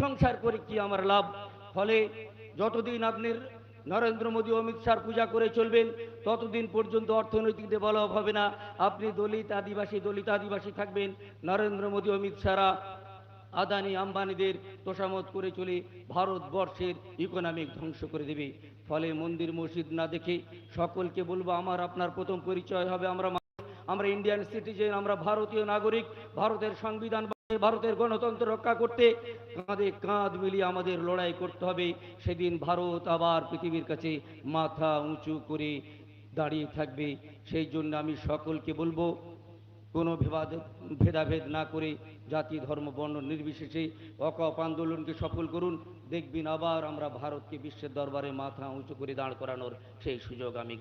সংসার করে কি আমার লাভ? ফলে যতদিন আপনি নরেন্দ্র মোদী অমিত শাহ পূজা করে চলবেন, ততদিন পর্যন্ত অর্থনৈতিক ডেভেলপ হবে না। আপনি দলিত আদিবাসী দলিত আদিবাসী থাকবেন। নরেন্দ্র মোদী অমিত শাহরা আদানি, আম্বানিদের তোষামত করে চলে ভারতবর্ষের ইকোনমিক ধ্বংস করে দেবে। ফলে মন্দির, মসজিদ না দেখে সকলকে বলব, আমার আপনার প্রথম পরিচয় হবে আমরা আমরা ইন্ডিয়ান সিটিজেন আমরা ভারতীয় নাগরিক, ভারতের সংবিধান ভারতের গণতন্ত্র রক্ষা করতে কাঁধে কাঁধ মিলিয়ে আমাদের লড়াই করতে হবে। সেদিন ভারত আবার পৃথিবীর কাছে মাথা উঁচু করে দাঁড়িয়ে থাকবে। সেই জন্য আমি সকলকে বলব, কোনো ভেবাদ ভেদাভেদ না করে জাতি, ধর্ম, বর্ণ নির্বিশেষে অকপ আন্দোলনকে সফল করুন। দেখবেন আবার আমরা ভারতকে বিশ্বের দরবারে মাথা উঁচু করে দাঁড় করানোর সেই সুযোগ আমি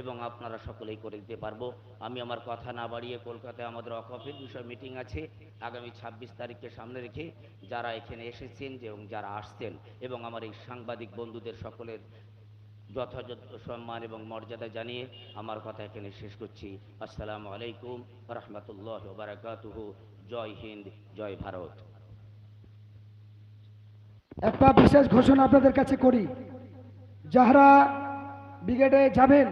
এবং আপনারা সকলেই করে দিতে পারব। আমি আমার কথা না বাড়িয়ে কলকাতায় আমাদের অকপের বিষয় মিটিং আছে। আগামী ছাব্বিশ তারিখকে সামনে রেখে যারা এখানে এসেছেন এবং যারা আসছেন এবং আমার এই সাংবাদিক বন্ধুদের সকলের যথাযথ সম্মান এবং মর্যাদা জানিয়ে আমার কথা এখানে শেষ করছি। আসসালামু আলাইকুম রহমতুল্লাহ বারাকাতুহু জয় হিন্দ, জয় ভারত। একটা বিশেষ ঘোষণা আপনাদের কাছে করি। যাহারা ব্রিগেডে যাবেন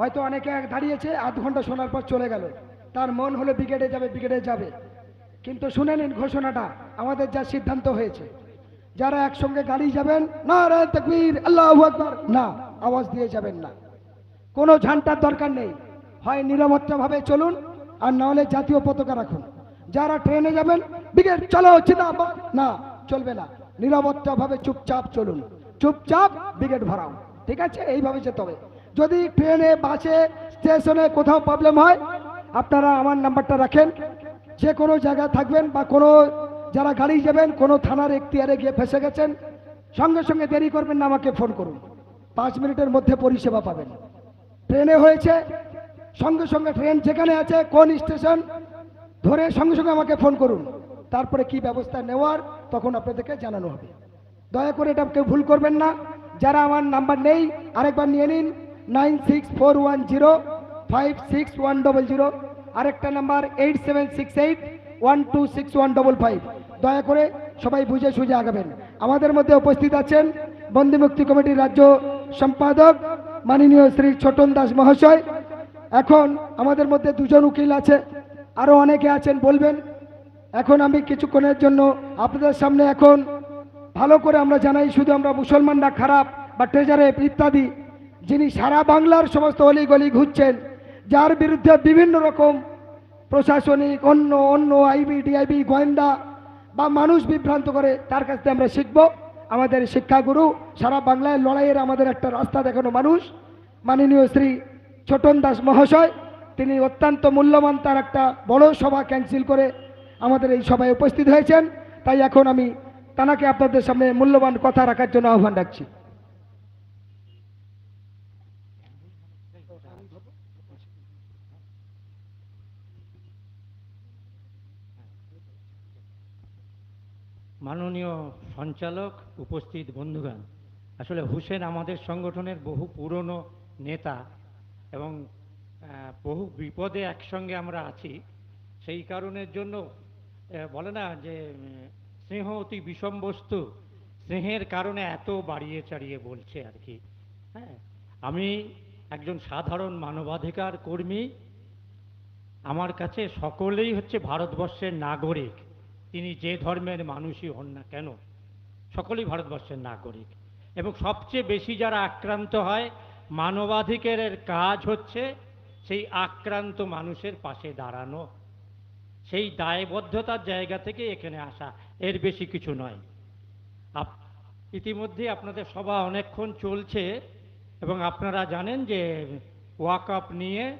হয়তো অনেকে দাঁড়িয়েছে, আধ ঘণ্টা শোনার পর চলে গেল। তার মন হলে ব্রিগেডে যাবে ব্রিগেডে যাবে। কিন্তু শুনে নিন ঘোষণাটা, আমাদের যা সিদ্ধান্ত হয়েছে। যারা একসঙ্গে গাড়ি যাবেন না রে তকবীর, আল্লাহ আকবার, না, আওয়াজ দিয়ে যাবেন না। কোনো ঝান্টার দরকার নেই। হয় নিরাপত্তাভাবে চলুন, আর না হলে জাতীয় পতাকা রাখুন। যারা ট্রেনে যাবেন, ব্রিগেড, চলো চিন্তাবাদ না, চলবে না। নিরাপত্তাভাবে চুপচাপ চলুন। চুপচাপ ব্রিগেড ভরাও ঠিক আছে? এইভাবে যেতে হবে। যদি ট্রেনে, বাসে, স্টেশনে কোথাও প্রবলেম হয়, আপনারা আমার নাম্বারটা রাখেন। যে কোনো জায়গায় থাকবেন বা কোনো যারা গাড়ি যাবেন, কোনো থানার এখতিয়ারে গিয়ে ফেসে গেছেন, সঙ্গে সঙ্গে দেরি করবেন না, আমাকে ফোন করুন। পাঁচ মিনিটের মধ্যে পরিষেবা পাবেন। ট্রেনে হয়েছে, সঙ্গে সঙ্গে ট্রেন যেখানে আছে, কোন স্টেশন, ধরে সঙ্গে সঙ্গে আমাকে ফোন করুন। তারপরে কি ব্যবস্থা নেওয়ার, তখন আপনাদেরকে জানানো হবে। দয়া করে এটা কেউ ভুল করবেন না। যারা আমার নাম্বার নেই, আরেকবার নিয়ে নিন। Nine six four one zero five six one double zero আরেকটা number eight seven six eight one two six one double five দয়া করে সবাই বুঝে সুঝে আগাবেন। আমাদের মধ্যে উপস্থিত আছেন বন্দী মুক্তি কমিটির রাজ্য সম্পাদক মাননীয় শ্রী ছোটন দাস মহাশয়। এখন আমাদের মধ্যে দুজন উকিল আছে আরও অনেকে আছেন বলবেন। এখন আমি কিছুক্ষণের জন্য আপনাদের সামনে এখন ভালো করে আমরা জানাই, শুধু আমরা মুসলমানরা খারাপ বা ট্রেজারে ইত্যাদি যিনি সারা বাংলার সমস্ত অলিগলি ঘুরছেন, যার বিরুদ্ধে বিভিন্ন রকম প্রশাসনিক, অন্য অন্য, আইবি, ডিআইবি, গোয়েন্দা বা মানুষ বিভ্রান্ত করে, তার কাছ থেকে আমরা শিখব। আমাদের শিক্ষাগুরু, সারা বাংলায় লড়াইয়ের আমাদের একটা রাস্তা দেখানো মানুষ, মাননীয় শ্রী ছোটন দাস মহাশয়। তিনি অত্যন্ত মূল্যবান, তার একটা বড় সভা ক্যান্সেল করে আমাদের এই সভায় উপস্থিত হয়েছেন। তাই এখন আমি তানাকে আপনাদের সামনে মূল্যবান কথা রাখার জন্য আহ্বান রাখছি। মাননীয় সঞ্চালক উপস্থিত বন্ধুগণ, আসলে হুসেন আমাদের সংগঠনের বহু পুরনো নেতা এবং বহু বিপদে একসঙ্গে আমরা আছি। সেই কারণের জন্য বলে না যে স্নেহ অতি বিষম বস্তু, স্নেহের কারণে এত বাড়িয়ে চাড়িয়ে বলছে আর কি। হ্যাঁ আমি একজন সাধারণ মানবাধিকার কর্মী। আমার কাছে সকলেই হচ্ছে ভারতবর্ষের নাগরিক। তিনি যে ধর্মের মানুষই হন না কেন, সকলেই ভারতবর্ষের নাগরিক। এবং সবচেয়ে বেশি যারা আক্রান্ত হয়, মানবাধিকারের কাজ হচ্ছে সেই আক্রান্ত মানুষের পাশে দাঁড়ানো। সেই দায়বদ্ধতার জায়গা থেকে এখানে আসা, এর বেশি কিছু নয়। আপ, ইতিমধ্যে আপনাদের সভা অনেকক্ষণ চলছে, এবং আপনারা জানেন যে ওয়াকআপ নিয়ে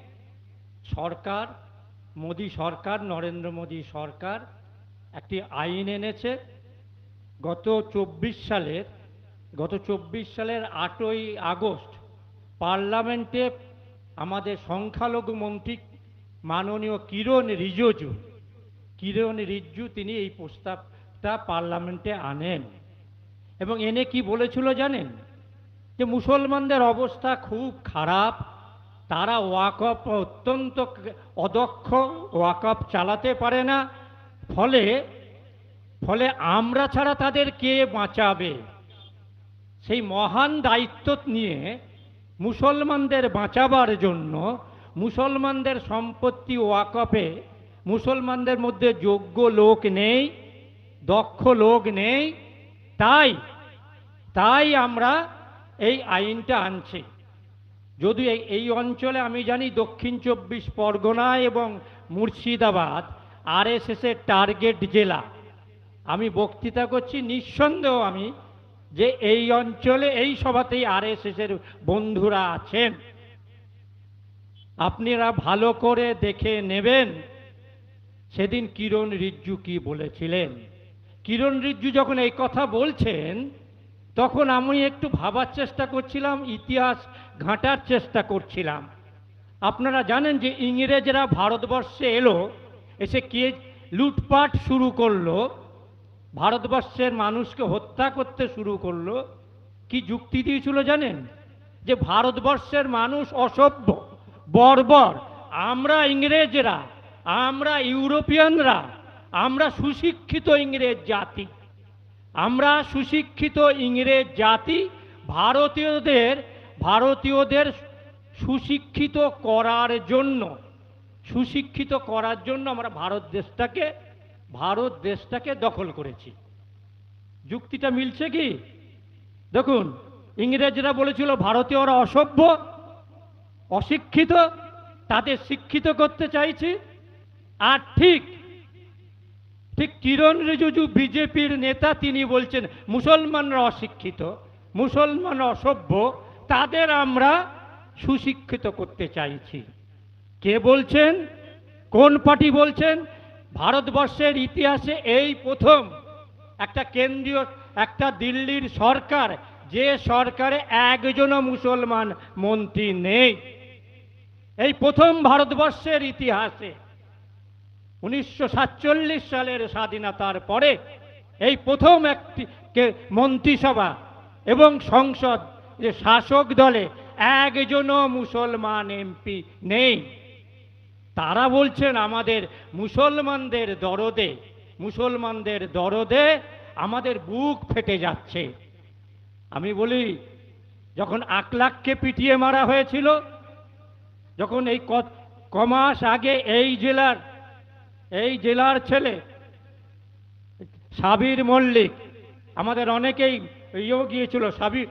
সরকার, মোদী সরকার, নরেন্দ্র মোদী সরকার একটি আইন এনেছে, গত চব্বিশ সালের, গত চব্বিশ সালের আটই আগস্ট পার্লামেন্টে আমাদের সংখ্যালঘু মন্ত্রী মাননীয় কিরণ রিজিজু, কিরণ রিজ্জু তিনি এই প্রস্তাবটা পার্লামেন্টে আনেন। এবং এনে কি বলেছিল জানেন? যে মুসলমানদের অবস্থা খুব খারাপ, তারা ওয়াকফ অত্যন্ত অদক্ষ, ওয়াকফ চালাতে পারে না ফলে ফলে আমরা ছাড়া তাদের কে বাঁচাবে? সেই মহান দায়িত্ব নিয়ে মুসলমানদের বাঁচাবার জন্য, মুসলমানদের সম্পত্তি ওয়াকফে, মুসলমানদের মধ্যে যোগ্য লোক নেই, দক্ষ লোক নেই, তাই তাই আমরা এই আইনটা আনছি। যদি এই- অঞ্চলে আমি জানি দক্ষিণ চব্বিশ পরগনা এবং মুর্শিদাবাদ আরএসএসের টার্গেট জেলা। আমি বক্তৃতা করছি নিঃসন্দেহ আমি যে এই অঞ্চলে, এই সভাতেই আরএসএসের বন্ধুরা আছেন। আপনারা ভালো করে দেখে নেবেন সেদিন কিরণ রিজ্জু কি বলেছিলেন। কিরণ রিজ্জু যখন এই কথা বলছেন, তখন আমি একটু ভাবার চেষ্টা করছিলাম, ইতিহাস ঘাঁটার চেষ্টা করছিলাম। আপনারা জানেন যে ইংরেজরা ভারতবর্ষে এলো এসে কে লুটপাট শুরু করল? ভারতবর্ষের মানুষকে হত্যা করতে শুরু করল। কি যুক্তি দিয়েছিল জানেন? যে ভারতবর্ষের মানুষ অসভ্য, বর্বর। আমরা ইংরেজরা, আমরা ইউরোপিয়ানরা, আমরা সুশিক্ষিত ইংরেজ জাতি। আমরা সুশিক্ষিত ইংরেজ জাতি, ভারতীয়দের ভারতীয়দের সুশিক্ষিত করার জন্য সুশিক্ষিত করার জন্য আমরা ভারত দেশটাকে ভারত দেশটাকে দখল করেছি। যুক্তিটা মিলছে কি? দেখুন, ইংরেজরা বলেছিল, ভারতীয়রা অসভ্য, অশিক্ষিত, তাদের শিক্ষিত করতে চাইছি। আর ঠিক ঠিক কিরণ রিজিজু বিজেপির নেতা, তিনি বলছেন, মুসলমানরা অশিক্ষিত মুসলমান অসভ্য, তাদের আমরা সুশিক্ষিত করতে চাইছি। কে বলছেন? কোন পার্টি বলছেন? ভারতবর্ষের ইতিহাসে এই প্রথম একটা কেন্দ্রীয়, একটা দিল্লির সরকার, যে সরকারে একজনও মুসলমান মন্ত্রী নেই। এই প্রথম ভারতবর্ষের ইতিহাসে উনিশশো সাতচল্লিশ সালের স্বাধীনতার পরে এই প্রথম একটি মন্ত্রিসভা এবং সংসদ, যে শাসক দলে একজনও মুসলমান এমপি নেই। তারা বলছেন আমাদের মুসলমানদের দরদে মুসলমানদের দরদে আমাদের বুক ফেটে যাচ্ছে। আমি বলি, যখন আকলাককে পিটিয়ে মারা হয়েছিল, যখন এই কমাস আগে এই জেলার এই জেলার ছেলে, সাবির মল্লিক, আমাদের অনেকেই ইয়েও গিয়েছিল সাবির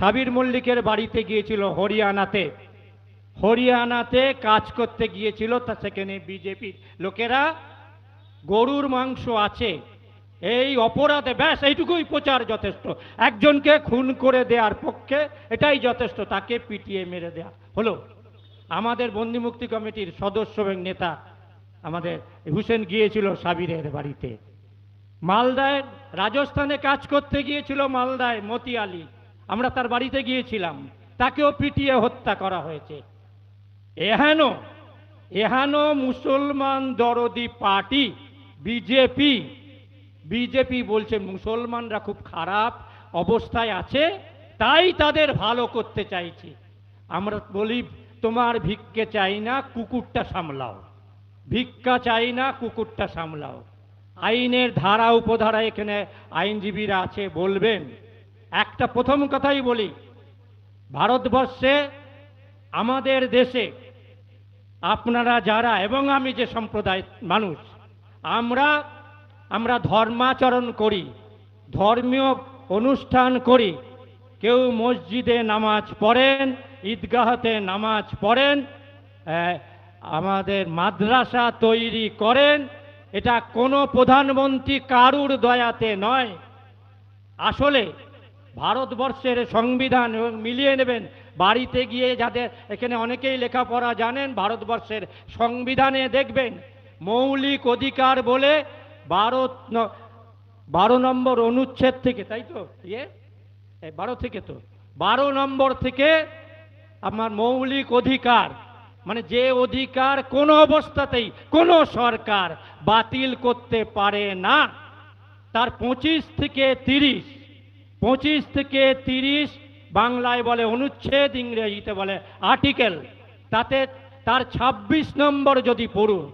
সাবির মল্লিকের বাড়িতে গিয়েছিল হরিয়ানাতে। হরিয়ানাতে কাজ করতে গিয়েছিল, তা সেখানে বিজেপির লোকেরা। গরুর মাংস আছে, এই অপরাধে ব্যাস, এইটুকুই প্রচার যথেষ্ট। একজনকে খুন করে দেওয়ার পক্ষে এটাই যথেষ্ট, তাকে পিটিয়ে মেরে দেওয়া হলো, আমাদের বন্দিমুক্তি কমিটির সদস্য এবং নেতা আমাদের হুসেন গিয়েছিল সাবিরের বাড়িতে। মালদায় রাজস্থানে কাজ করতে গিয়েছিল মালদায় মতিয়ালি। আমরা তার বাড়িতে গিয়েছিলাম। তাকেও পিটিয়ে হত্যা করা হয়েছে। এহেন এহেন মুসলমান দরদি পার্টি, বিজেপি। বিজেপি বলছে মুসলমানরা খুব খারাপ অবস্থায় আছে, তাই তাদের ভালো করতে চাইছি। আমরা বলি, তোমার ভিক্ষে চাই না, কুকুরটা সামলাও। ভিক্ষা চাই না, কুকুরটা সামলাও। আইনের ধারা, উপধারা এখানে আইনজীবীরা আছে, বলবেন। একটা প্রথম কথাই বলি, ভারতবর্ষে, আমাদের দেশে আপনারা যারা এবং আমি যে সম্প্রদায় মানুষ, আমরা আমরা ধর্মাচরণ করি, ধর্মীয় অনুষ্ঠান করি। কেউ মসজিদে নামাজ পড়েন, ঈদগাহতে নামাজ পড়েন আমাদের মাদ্রাসা তৈরি করেন। এটা কোনো প্রধানমন্ত্রী কারুর দয়াতে নয়। আসলে ভারতবর্ষের সংবিধান এবং মিলিয়ে নেবেন। বাড়িতে গিয়ে যাদের এখানে অনেকেই লেখাপড়া জানেন, ভারতবর্ষের সংবিধানে দেখবেন, মৌলিক অধিকার বলে বারো বারো নম্বর অনুচ্ছেদ থেকে, তাই তো? ইয়ে? বারো থেকে তো? বারো নম্বর থেকে আমার মৌলিক অধিকার মানে যে অধিকার কোনো অবস্থাতেই, কোনো সরকার বাতিল করতে পারে না। তার পঁচিশ থেকে তিরিশ, পঁচিশ থেকে তিরিশ বাংলায় বলে অনুচ্ছেদ, ইংরেজিতে বলে আর্টিকেল। তাতে তার ২৬ নম্বর যদি পড়ুন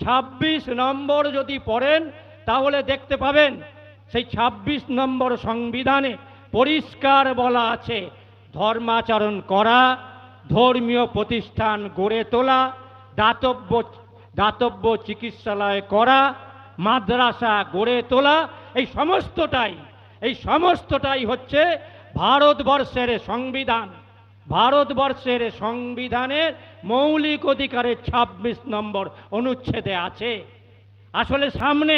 ২৬ নম্বর যদি পড়েন, তাহলে দেখতে পাবেন সেই ২৬ নম্বর সংবিধানে পরিষ্কার বলা আছে, ধর্মাচরণ করা, ধর্মীয় প্রতিষ্ঠান গড়ে তোলা, দাতব্য দাতব্য চিকিৎসালয় করা, মাদ্রাসা গড়ে তোলা, এই সমস্তটাই এই সমস্তটাই হচ্ছে ভারতবর্ষের সংবিধান, ভারতবর্ষের সংবিধানের মৌলিক অধিকারের ২৬ নম্বর অনুচ্ছেদে আছে। আসলে সামনে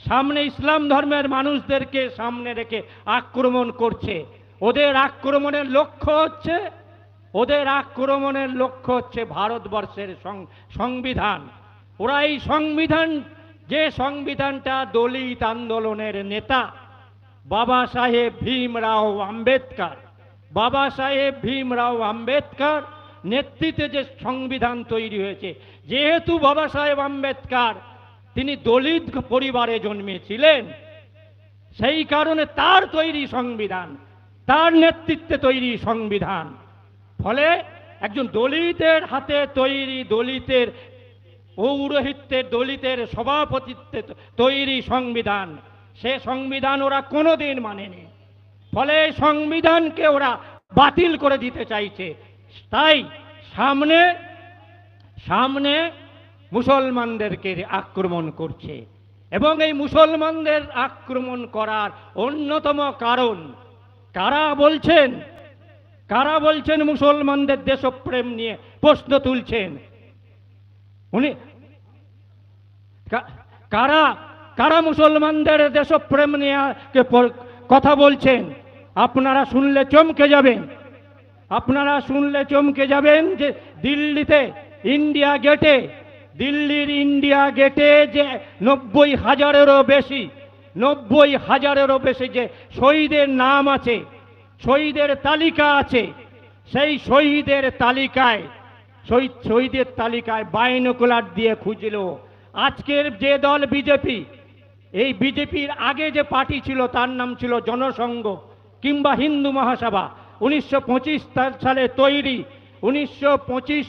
সামনে ইসলাম ধর্মের মানুষদেরকে সামনে রেখে আক্রমণ করছে। ওদের আক্রমণের লক্ষ্য হচ্ছে, ওদের আক্রমণের লক্ষ্য হচ্ছে ভারতবর্ষের সংবিধান। ওরা এই সংবিধান, যে সংবিধানটা দলিত আন্দোলনের নেতা বাবা সাহেব ভীমরাও আম্বেদকর, বাবা সাহেব ভীমরাও আম্বেদকর, নেতৃত্বে যে সংবিধান তৈরি হয়েছে, যেহেতু বাবা সাহেব আম্বেদকর, তিনি দলিত পরিবারে জন্মেছিলেন, সেই কারণে তার তৈরি সংবিধান, তার নেতৃত্বে তৈরি সংবিধান। ফলে একজন দলিতের হাতে তৈরি দলিতের, পৌরোহিত্যের দলিতের সভাপতিত্বে তৈরি সংবিধান। সে সংবিধান ওরা কোনোদিন মানেনি। ফলে সংবিধানকে ওরা বাতিল করে দিতে চাইছে। তাই সামনে সামনে মুসলমানদেরকে আক্রমণ করছে। এবং এই মুসলমানদের আক্রমণ করার অন্যতম কারণ, কারা বলছেন? কারা বলছেন মুসলমানদের দেশপ্রেম নিয়ে প্রশ্ন তুলছেন? উনি কারা কারা মুসলমানদের দেশপ্রেম নিয়ে কথা বলছেন? আপনারা শুনলে চমকে যাবেন। আপনারা শুনলে চমকে যাবেন যে দিল্লিতে ইন্ডিয়া গেটে, দিল্লির ইন্ডিয়া গেটে যে নব্বই হাজারেরও বেশি, নব্বই হাজারেরও বেশি যে শহীদের নাম আছে, শহীদের তালিকা আছে, সেই শহীদের তালিকায়, শহীদ, শহীদের তালিকায় বাইনোকুলার দিয়ে খুঁজল। আজকের যে দল বিজেপি এই বিজেপির আগে যে পার্টি ছিল, তার নাম ছিল জনসংঘ কিংবা হিন্দু মহাসভা। উনিশশো পঁচিশ সালে তৈরি, উনিশশো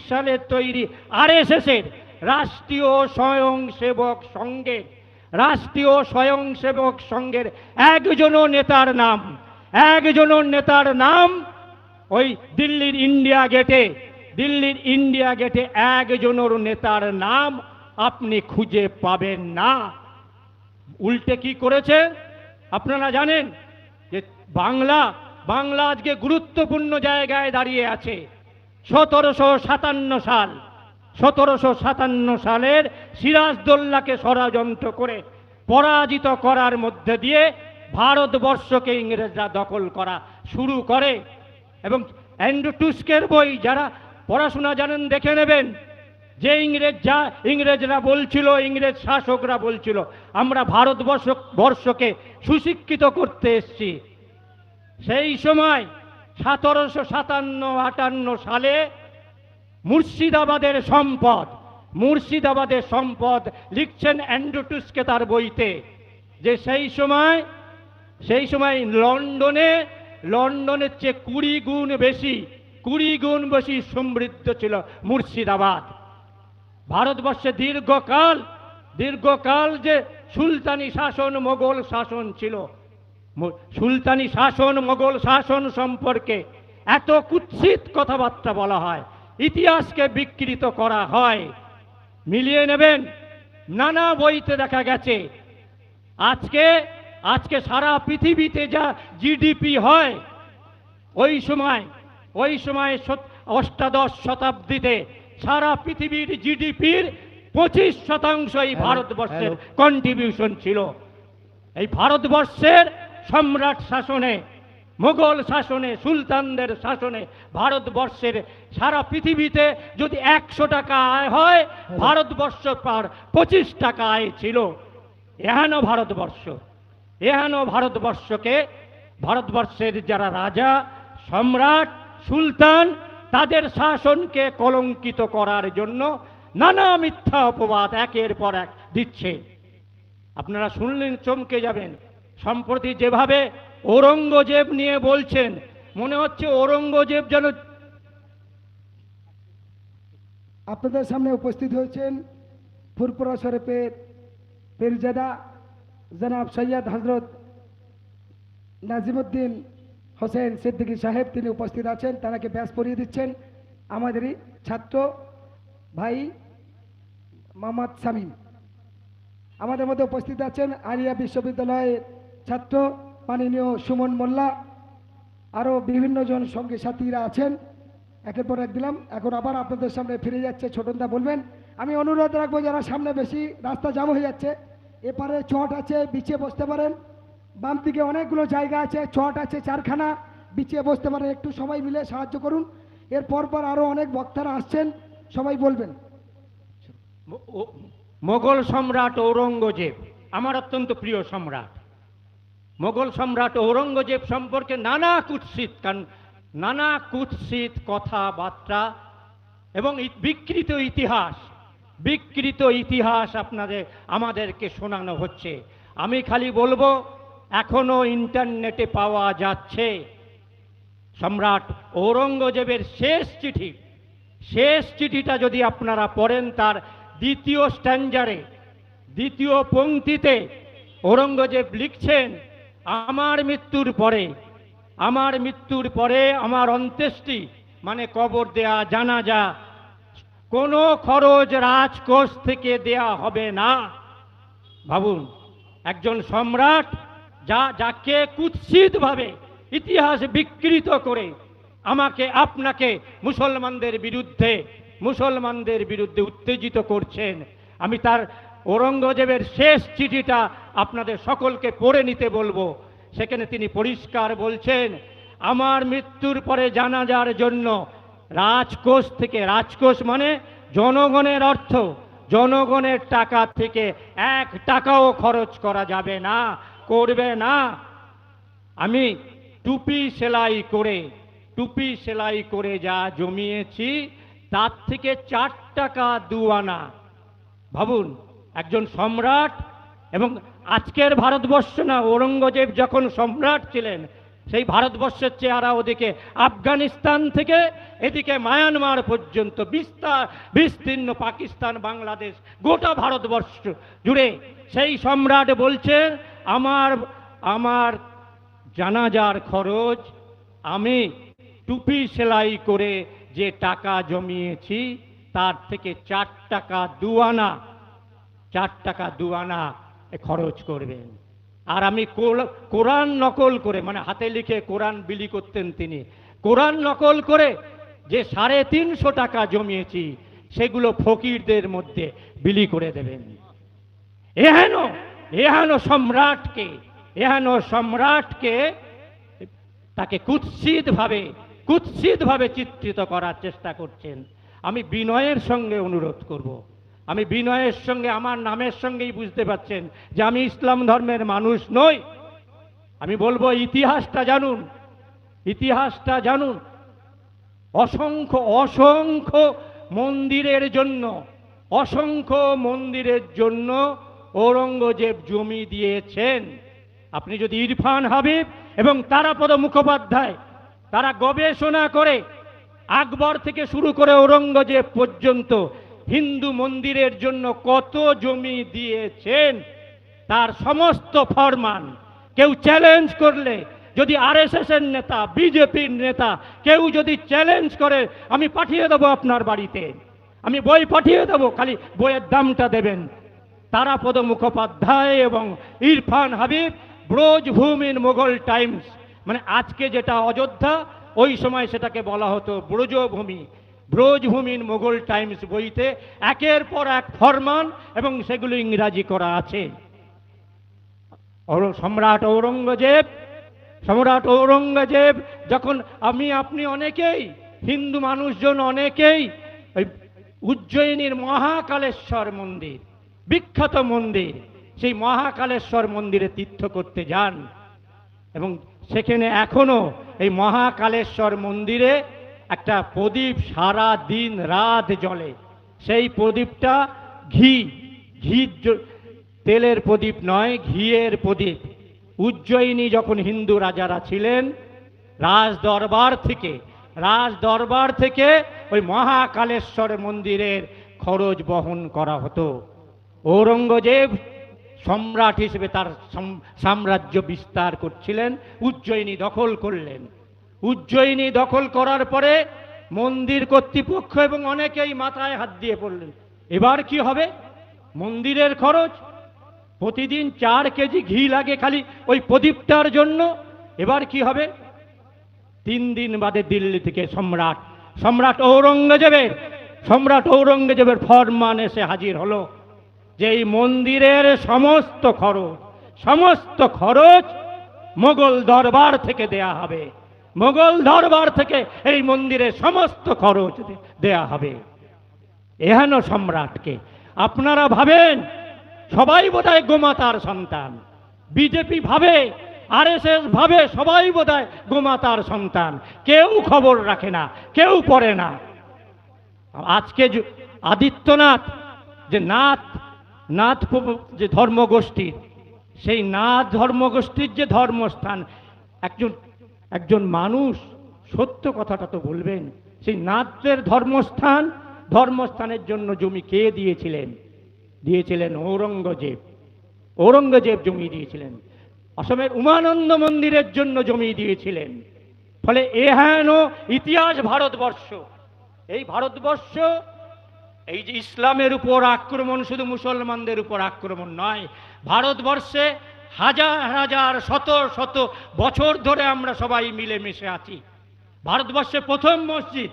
সালে তৈরি আর আরএসএসের রাষ্ট্রীয় স্বয়ংসেবক সংঘের, রাষ্ট্রীয় স্বয়ংসেবক সংঘের একজনও নেতার নাম, একজনও নেতার নাম ওই দিল্লির ইন্ডিয়া গেটে, দিল্লির ইন্ডিয়া গেটে একজনের নেতার নাম আপনি খুঁজে পাবেন না। উল্টে কি করেছে? আপনারা জানেন যে বাংলা বাংলা আজকে গুরুত্বপূর্ণ জায়গায় দাঁড়িয়ে আছে। সতেরোশো সাতান্ন সাল, সতেরোশো সাতান্ন সালের সিরাজদৌল্লাকে ষড়যন্ত্র করে পরাজিত করার মধ্যে দিয়ে ভারতবর্ষকে ইংরেজরা দখল করা শুরু করে। এবং অ্যান্ড্রু টুস্কের বই যারা পড়াশোনা জানেন, দেখে নেবেন যে ইংরেজ যা ইংরেজরা বলছিল, ইংরেজ শাসকরা বলছিল, আমরা ভারতবর্ষ, বর্ষকে সুশিক্ষিত করতে এসছি। সেই সময় সতেরোশো সাতান্ন, আটান্ন সালে মুর্শিদাবাদের সম্পদ মুর্শিদাবাদের সম্পদ লিখছেন অ্যান্ড্রুটুসকে তার বইতে, যে সেই সময় সেই সময় লন্ডনে, লন্ডনের চেয়ে কুড়ি গুণ বেশি, কুড়ি গুণ বেশি সমৃদ্ধ ছিল মুর্শিদাবাদ। ভারতবর্ষে দীর্ঘকাল দীর্ঘকাল যে সুলতানি শাসন, মোগল শাসন ছিল। সুলতানি শাসন, মোগল শাসন সম্পর্কে এত কুৎসিত কথাবার্তা বলা হয়, ইতিহাসকে বিকৃত করা হয়। মিলিয়ে নেবেন, নানা বইতে দেখা গেছে, আজকে আজকে সারা পৃথিবীতে যা জিডিপি হয়, ওই সময় ওই সময় অষ্টাদশ শতাব্দীতে সারা পৃথিবীর জিডিপির পঁচিশ শতাংশ এই ভারতবর্ষের কন্ট্রিবিউশন ছিল। এই ভারতবর্ষের সম্রাট শাসনে মোগল শাসনে সুলতানদের শাসনে ভারতবর্ষের সারা পৃথিবীতে যদি একশো টাকা আয় হয় ভারতবর্ষ পার পঁচিশ টাকা আয় ছিল। এহেন ভারতবর্ষ এহেন ভারতবর্ষকে ভারতবর্ষের যারা রাজা সম্রাট সুলতান তাদের শাসনকে কলঙ্কিত করার জন্য নানা মিথ্যা অপবাদ একের পর এক দিচ্ছে। আপনারা শুনলেন, চমকে যাবেন। সম্প্রতি যেভাবে ঔরঙ্গজেব নিয়ে বলছেন, মনে হচ্ছে ঔরঙ্গজেব যেন আপনাদের সামনে উপস্থিত হয়েছেন ফুরপুরা শরীফের পীরজাদা জনাব সৈয়দ হজরত নাজিমুদ্দিন হোসেন সিদ্দিকী সাহেব তিনি উপস্থিত আছেন তারাকে ব্যাস পরিয়ে দিচ্ছেন আমাদেরই ছাত্র ভাই মোহাম্মদ সামিম আমাদের মধ্যে উপস্থিত আছেন আলিয়া বিশ্ববিদ্যালয়ের ছাত্র মাননীয় সুমন মোল্লা। আরও বিভিন্ন জন সঙ্গী সাথীরা আছেন। একের পর এক দিলাম। এখন আবার আপনাদের সামনে ফিরে যাচ্ছে, ছোটনদা বলবেন। আমি অনুরোধ রাখব যারা সামনে বেশি রাস্তা জাম হয়ে যাচ্ছে, এপারে চট আছে, বিছিয়ে বসতে পারেন। বাম দিকে অনেকগুলো জায়গা আছে চট আছে, চারখানা। বিছিয়ে বসতে পারেন একটু সবাই মিলে সাহায্য করুন। এর পর পর আরও অনেক বক্তারা আসছেন, সবাই বলবেন। মোগল সম্রাট ঔরঙ্গজেব, আমার অত্যন্ত প্রিয় সম্রাট। মোগল সম্রাট ঔরঙ্গজেব সম্পর্কে নানা কুৎসিত কারণ নানা কুৎসিত কথাবার্তা এবং বিকৃত ইতিহাস বিকৃত ইতিহাস আপনাদের, আমাদেরকে শোনানো হচ্ছে। আমি খালি বলব এখনও ইন্টারনেটে পাওয়া যাচ্ছে। সম্রাট ঔরঙ্গজেবের শেষ চিঠি। শেষ চিঠিটা যদি আপনারা পড়েন, তার দ্বিতীয় স্ট্যান্ডারে, দ্বিতীয় পংক্তিতে ঔরঙ্গজেব লিখছেন, আমার মৃত্যুর পরে, আমার মৃত্যুর পরে আমার অন্ত্যেষ্টি মানে কবর দেয়া, জানাজা, কোনো খরচ রাজকোষ থেকে দেয়া হবে না। ভাবুন, একজন সম্রাট যা, যাকে কুৎসিতভাবে ইতিহাস বিকৃত করে আমাকে আপনাকে মুসলমানদের বিরুদ্ধে মুসলমানদের বিরুদ্ধে উত্তেজিত করছেন, আমি তার ঔরঙ্গজেবের শেষ চিঠিটা আপনাদের সকলকে পড়ে নিতে বলব। সেখানে তিনি পরিষ্কার বলছেন, আমার মৃত্যুর পরে জানাজার জন্য রাজকোষ থেকে, রাজকোষ মানে জনগণের অর্থ, জনগণের টাকা থেকে এক টাকাও খরচ করা যাবে না। করবে না। আমি টুপি সেলাই করে, টুপি সেলাই করে যা জমিয়েছি, তার থেকে চার টাকা দুয়ানা ভাবুন, একজন সম্রাট এবং আজকের ভারতবর্ষ না, ঔরঙ্গজেব যখন সম্রাট ছিলেন, সেই ভারতবর্ষের চেহারা ওদিকে আফগানিস্তান থেকে, এদিকে মায়ানমার পর্যন্ত, বিস্তার, বিস্তীর্ণ পাকিস্তান, বাংলাদেশ, গোটা ভারতবর্ষ জুড়ে সেই সম্রাট বলছে আমার আমার জানাজার খরচ আমি টুপি সেলাই করে যে টাকা জমিয়েছি, তার থেকে চার টাকা দুয়ানা চার টাকা দুয়ানা খরচ করবেন। আর আমি কোরআন নকল করে মানে হাতে লিখে কোরআন বিলি করতেন তিনি, কোরআন নকল করে যে সাড়ে তিনশো টাকা জমিয়েছি, সেগুলো ফকিরদের মধ্যে বিলি করে দেবেন। এহেন এহেন সম্রাটকে এহেন সম্রাটকে তাকে কুৎসিতভাবে কুৎসিতভাবে চিত্রিত করার চেষ্টা করছেন। আমি বিনয়ের সঙ্গে অনুরোধ করব। আমি বিনয়ের সঙ্গে, আমার নামের সঙ্গেই বুঝতে পারছেন যে আমি ইসলাম ধর্মের মানুষ নই। আমি বলব, ইতিহাসটা জানুন ইতিহাসটা জানুন। অসংখ্য অসংখ্য মন্দিরের জন্য, অসংখ্য মন্দিরের জন্য ঔরঙ্গজেব জমি দিয়েছেন। আপনি যদি ইরফান হাবিব এবং তারাপদ মুখোপাধ্যায়, তারা গবেষণা করে আকবর থেকে শুরু করে ঔরঙ্গজেব পর্যন্ত হিন্দু মন্দিরের জন্য কত জমি দিয়েছেন, তার সমস্ত ফরমান। কেউ চ্যালেঞ্জ করলে যদি আরএসএস এর নেতা, বিজেপির নেতা, কেউ যদি চ্যালেঞ্জ করে, আমি পাঠিয়ে দেবো আপনার বাড়িতে। আমি বই পাঠিয়ে দেবো, খালি বইয়ের দামটা দেবেন। তারাপদ মুখোপাধ্যায় এবং ইরফান হাবিব, ব্রজভূমির মোগল টাইমস। মানে আজকে যেটা অযোধ্যা, ওই সময় সেটাকে বলা হতো ব্রজভূমি। ব্রজভূমির মোগল টাইমস বইতে একের পর এক ফরমান এবং সেগুলো ইংরাজি করা আছে। সম্রাট ঔরঙ্গজেব সম্রাট ঔরঙ্গজেব, যখন আমি, আপনি অনেকেই, হিন্দু মানুষজন অনেকেই, ওই উজ্জয়িনীর মহাকালেশ্বর মন্দির বিখ্যাত মন্দির, সেই মহাকালেশ্বর মন্দিরে তীর্থ করতে যান। এবং সেখানে এখনও এই মহাকালেশ্বর মন্দিরে একটা প্রদীপ সারা দিন রাত জ্বলে। সেই প্রদীপটা ঘি ঘি তেলের প্রদীপ নয়, ঘিয়ের প্রদীপ। উজ্জয়িনী যখন হিন্দু রাজারা ছিলেন রাজ দরবার থেকে রাজ দরবার থেকে ওই মহাকালেশ্বর মন্দিরের খরচ বহন করা হতো। ঔরঙ্গজেব সম্রাট হিসেবে তার সাম্রাজ্য বিস্তার করছিলেন, উজ্জয়িনী দখল করলেন। উজ্জয়িনী দখল করার পরে মন্দির কর্তৃপক্ষ এবং অনেকেই মাথায় হাত দিয়ে পড়লেন এবার কি হবে? মন্দিরের খরচ? প্রতিদিন চার কেজি ঘি লাগে খালি ওই প্রদীপটার জন্য, এবার কি হবে? তিন দিন বাদে দিল্লি থেকে সম্রাট সম্রাট ঔরঙ্গজেবের সম্রাট ঔরঙ্গজেবের ফরমান এসে হাজির হলো। যে এই মন্দিরের সমস্ত খরচ সমস্ত খরচ মোগল দরবার থেকে দেয়া হবে। মোগল দরবার থেকে এই মন্দিরের সমস্ত খরচ দেয়া হবে। এহেন সম্রাটকে আপনারা ভাবেন, সবাই বোধহয় গোমাতার সন্তান। বিজেপি ভাবে, আরএসএস ভাবে, সবাই বোধহয় গোমাতার সন্তান। কেউ খবর রাখে না, কেউ পড়ে না। আজকে আদিত্যনাথ যে নাথ নাথ যে ধর্মগোষ্ঠীর, সেই নাথ ধর্মগোষ্ঠীর যে ধর্মস্থান, একজন একজন মানুষ সত্য কথাটা তো বলবেন, সেই নাথদের ধর্মস্থান, ধর্মস্থানের জন্য জমি কে দিয়েছিলেন? দিয়েছিলেন ঔরঙ্গজেব। ঔরঙ্গজেব জমি দিয়েছিলেন। অসমের উমানন্দ মন্দিরের জন্য জমি দিয়েছিলেন। ফলে এহেন ইতিহাস ভারতবর্ষ। এই ভারতবর্ষ এই যে ইসলামের উপর আক্রমণ শুধু মুসলমানদের উপর আক্রমণ নয়, ভারতবর্ষে হাজার হাজার, শত শত বছর ধরে আমরা সবাই মিলেমিশে আছি। ভারতবর্ষে প্রথম মসজিদ,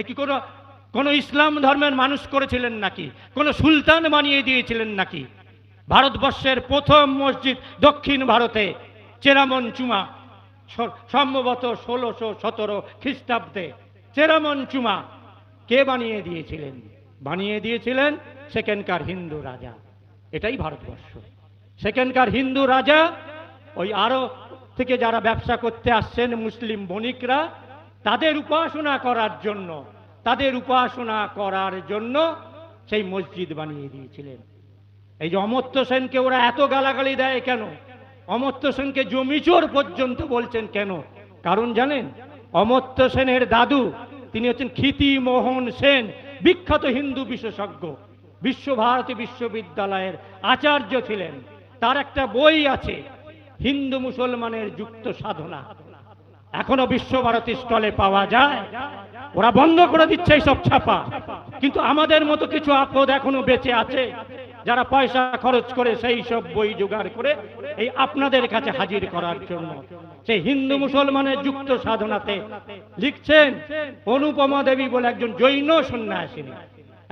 এ কি কোনো কোনো ইসলাম ধর্মের মানুষ করেছিলেন নাকি? কোনো সুলতান বানিয়ে দিয়েছিলেন নাকি? ভারতবর্ষের প্রথম মসজিদ দক্ষিণ ভারতে, চেরামন চুমা সম্ভবত ষোলোশো সতেরো খ্রিস্টাব্দে, চেরামন চুমা কে বানিয়ে দিয়েছিলেন? বানিয়ে দিয়েছিলেন সেকেন্ডকার হিন্দু রাজা। এটাই ভারতবর্ষ। সেকেন্ডকার হিন্দু রাজা, ওই আরও থেকে যারা ব্যবসা করতে আসছেন মুসলিম বণিকরা, তাদের উপাসনা করার জন্য, তাদের উপাসনা করার জন্য সেই মসজিদ বানিয়ে দিয়েছিলেন। এই যে অমর্ত্য সেনকে ওরা এত গালাগালি দেয় কেন? অমর্ত্য সেনকে জমিচোর পর্যন্ত বলছেন কেন? কারণ জানেন, অমর্ত্য সেনের দাদু, তিনি হচ্ছেন খ্যাতি মোহন সেন। বিখ্যাত হিন্দু বিশেষজ্ঞ, বিশ্বভারতী বিশ্ববিদ্যালয়ের আচার্য ছিলেন। তার একটা বই আছে, হিন্দু মুসলমানের যুক্ত সাধনা। এখনও বিশ্বভারতী স্টলে পাওয়া যায়। ওরা বন্ধ করে দিচ্ছে সব ছাপা। কিন্তু আমাদের মতো কিছু আপদ এখনও বেঁচে আছে? যারা পয়সা খরচ করে সেই সব বই জোগাড় করে এই আপনাদের কাছে হাজির করার জন্য। সেই হিন্দু মুসলমানের যুক্ত সাধনাতে লিখছেন, অনুপমা দেবী বলে একজন জৈন সন্ন্যাসিনী।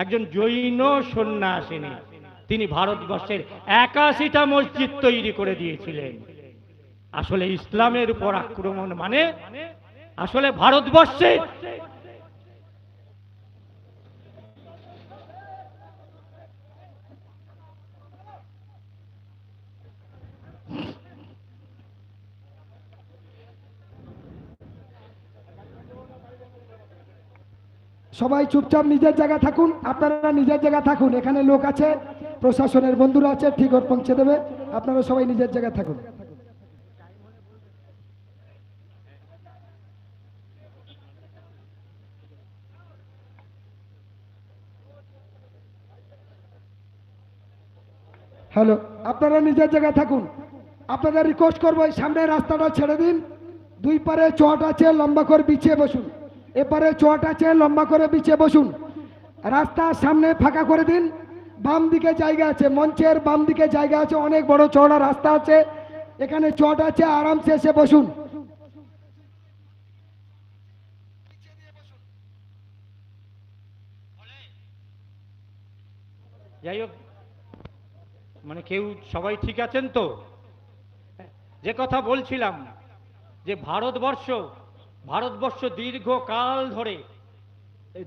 একজন জৈন সন্ন্যাসিনী। তিনি ভারতবর্ষের একাশিটা মসজিদ তৈরি করে দিয়েছিলেন। আসলে ইসলামের উপর আক্রমণ মানে আসলে ভারতবর্ষে সবাই চুপচাপ নিজের জায়গায় থাকুন, আপনারা নিজের জায়গায় থাকুন, এখানে লোক আছে, প্রশাসনের বন্ধুরা আছে ঠিক ওর পৌঁছে দেবে, আপনারা সবাই নিজের জায়গায় থাকুন। হ্যালো, আপনারা নিজের জায়গায় থাকুন, আপনাদের রিকোয়েস্ট করব সামনে রাস্তাটা ছেড়ে দিন, দুই পারে চট আছে, লম্বা করে বিছিয়ে বসুন। এপারে চট আছে লম্বা করে বিছিয়ে বসুন। রাস্তার সামনে ফাঁকা করে দিন। বাম দিকে জায়গা আছে, মঞ্চের বাম দিকে জায়গা আছে, অনেক বড় চওড়া রাস্তা আছে। এখানে চট আছে আরামসে এসে বসুন। যাই হোক মানে কেউ সবাই ঠিক আছেন তো? যে কথা বলছিলাম, যে ভারতবর্ষ ভারতবর্ষ দীর্ঘকাল ধরে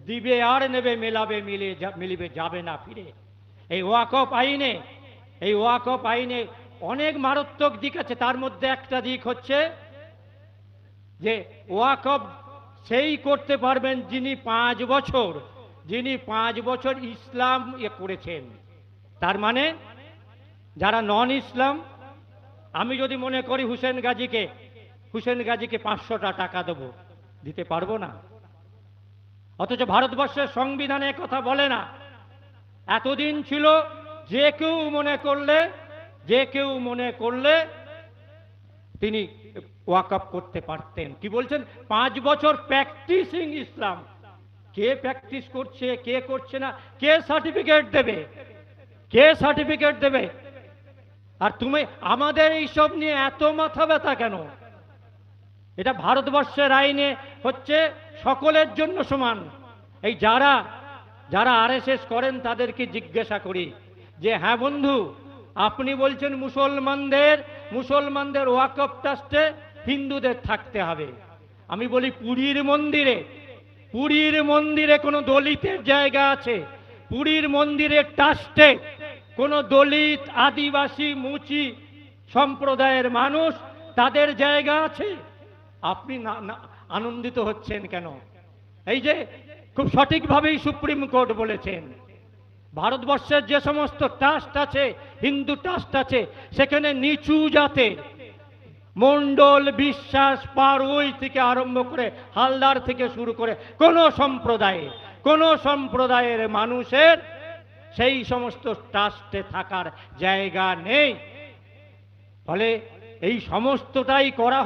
দিবে আর নেবে, মেলাবে, মিলে মিলিবে, যাবে না ফিরে। এই ওয়াকফ আইনে, এই ওয়াকফ আইনে অনেক মারাত্মক দিক আছে। তার মধ্যে একটা দিক হচ্ছে যে ওয়াকফ সেই করতে পারবেন যিনি পাঁচ বছর, যিনি পাঁচ বছর ইসলাম ইয়ে করেছেন। তার মানে যারা নন ইসলাম আমি যদি মনে করি হুসেন গাজীকে হুসেন গাজীকে পাঁচশোটা টাকা দেবো। দিতে পারব না। অথচ ভারতবর্ষের সংবিধানে কথা বলে না। এতদিন ছিল, যে কেউ মনে করলে, যে কেউ মনে করলে তিনি ওয়াকআপ করতে পারতেন। কি বলছেন? পাঁচ বছর প্র্যাকটিসিং ইসলাম। কে প্র্যাকটিস করছে, কে করছে না, কে সার্টিফিকেট দেবে? কে সার্টিফিকেট দেবে? আর তুমি, আমাদের এইসব নিয়ে এত মাথা ব্যথা কেন? এটা ভারতবর্ষের আইনে হচ্ছে সকলের জন্য সমান। এই যারা যারা আরএসএস করেন তাদেরকে জিজ্ঞাসা করি যে হ্যাঁ বন্ধু, আপনি বলছেন মুসলমানদের মুসলমানদের ওয়াকফ ট্রাস্টে হিন্দুদের থাকতে হবে। আমি বলি পুরীর মন্দিরে পুরীর মন্দিরে কোনো দলিতের জায়গা আছে? পুরীর মন্দিরের ট্রাস্টে কোনো দলিত, আদিবাসী, মুচি সম্প্রদায়ের মানুষ তাদের জায়গা আছে? আপনি না আনন্দিত হচ্ছেন কেন? এই যে খুব সঠিকভাবেই সুপ্রিম কোর্ট বলেছেন, ভারতবর্ষের যে সমস্ত ট্রাস্ট আছে, হিন্দু ট্রাস্ট আছে, সেখানে নিচু জাতের মণ্ডল বিশ্বাস পারুই থেকে আরম্ভ করে হালদার থেকে শুরু করে কোন সম্প্রদায়ে, কোন সম্প্রদায়ের মানুষের সেই সমস্ত ট্রাস্টে থাকার জায়গা নেই। ফলে এই সমস্তটাই করা